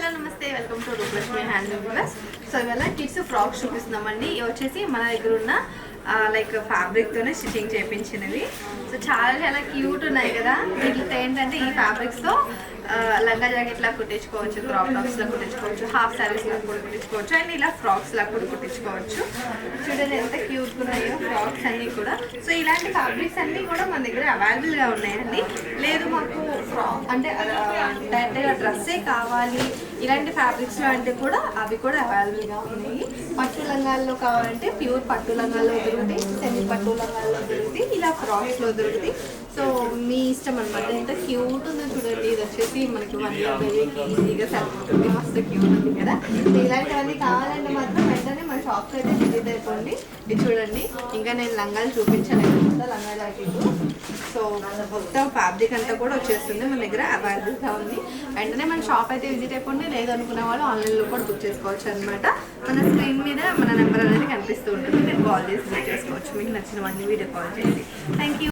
Hello నమస్తే. Welcome to Roopalakshmi hand viewers so ఇవాళ kids frocks చూపిస్తున్నామండి. ఇవి వచ్చేసి మన దగ్గర ఉన్న లైక్ ఫ్యాబ్రిక్తోనే స్టిచ్చింగ్ చేయించినవి సో చాలా చాలా క్యూట్ ఉన్నాయి కదా. వీటితో ఏంటంటే ఈ ఫ్యాబ్రిక్స్తో లంగా జాకెట్ లా కుట్టించుకోవచ్చు క్రాప్ టాప్స్లా కుట్టించుకోవచ్చు హాఫ్ శారీస్లా కూడా కుట్టించుకోవచ్చు అండ్ ఇలా ఫ్రాక్స్లా కూడా కుట్టించుకోవచ్చు. చూడండి ఎంత క్యూట్ ఉన్నాయో ఫ్రాక్స్ అన్నీ కూడా. సో ఇలాంటి ఫ్యాబ్రిక్స్ అన్నీ కూడా మన దగ్గర అవైలబుల్గా ఉన్నాయండి. లేదు మాకు ఫ్రాక్ అంటే డైరెక్ట్గా డ్రెస్సే కావాలి. ఇలాంటి ఫ్యాబ్రిక్స్ లాంటివి అంటే కూడా అవి కూడా అవైలబుల్గా ఉన్నాయి. పట్టు లంగాల్లో కావాలంటే ప్యూర్ పట్టు లంగాల్లో దొరుకుతాయి సెమీ పట్టు లంగాల్లో దొరుకుతాయి ఇలా ఫ్రాక్స్లో దొరుకుతాయి. సో మీ ఇష్టం అనమాట ఎంత క్యూట్ ఉందో చూడండి. ఇది వచ్చేసి మనకి వన్ ఇయర్ బేబీకి ఈజీగా సరిపోతుంది మస్తు క్యూట్ ఉంది కదా. ఇలాంటివన్నీ కావాలంటే టాప్ అయితే విజిట్ అయిపోండి ఇది చూడండి. ఇంకా నేను లంగాలు చూపించలేదు. కదా లంగా జాకెట్. సో మొత్తం ఫ్యాబ్రిక్ అంతా కూడా వచ్చేస్తుంది మన దగ్గర. అవైలబుల్గా ఉంది. వెంటనే మన షాప్ అయితే విజిట్ అయిపోండి. లేదనుకున్న వాళ్ళు ఆన్లైన్లో కూడా బుక్ చేసుకోవచ్చు అనమాట మన స్క్రీన్ మీద మన నెంబర్ అనేది కనిపిస్తూ ఉంటుంది. మీరు కాల్ చేసి బుక్ చేసుకోవచ్చు. మీకు నచ్చిన వన్ వీడియో కాల్ చేయండి. Thank you